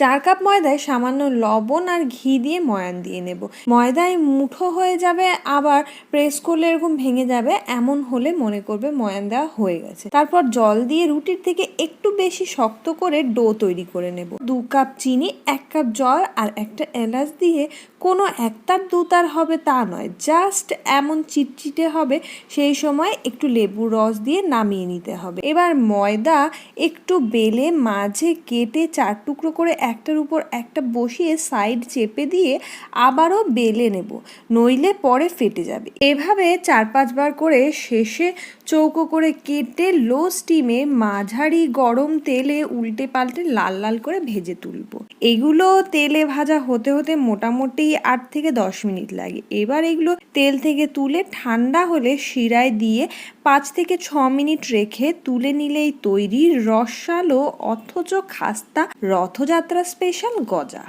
চার কাপ ময়দায় সামান্য লবণ আর ঘি দিয়ে ময়ান দিয়ে নেব। ময়দায় মুঠো হয়ে যাবে, আবার প্রেস করলে এরকম ভেঙে যাবে, এমন হলে মনে করবে ময়ান দেওয়া হয়ে গেছে। তারপর জল দিয়ে রুটির থেকে একটু বেশি শক্ত করে ডো তৈরি করে নেব। দু কাপ চিনি, এক কাপ জল আর একটা এলাচ দিয়ে কোনো একতার দুতার হবে তা নয় জাস্ট এমন চিটচিটে হবে, সেই সময় একটু লেবুর রস দিয়ে নামিয়ে নিতে হবে। এবার ময়দা একটু বেলে মাঝে কেটে চার টুকরো করে একটার উপর একটা বসিয়ে সাইড চেপে দিয়ে আবারও বেলে নেব, নইলে পরে ফেটে যাবে। এভাবে চার পাঁচবার করে শেষে চৌকো করে কেটে লো স্টিমে মাঝারি গরম তেলে উল্টে পাল্টে লাল লাল করে ভেজে তুলবো। এগুলো তেলে ভাজা হতে হতে মোটামুটি আট থেকে দশ মিনিট লাগে। এবার এগুলো তেল থেকে তুলে ঠান্ডা হলে শিরায় দিয়ে পাঁচ থেকে ছ মিনিট রেখে তুলে নিলেই তৈরি রসালো অথচ খাস্তা রথযাত্রা স্পেশাল গজা।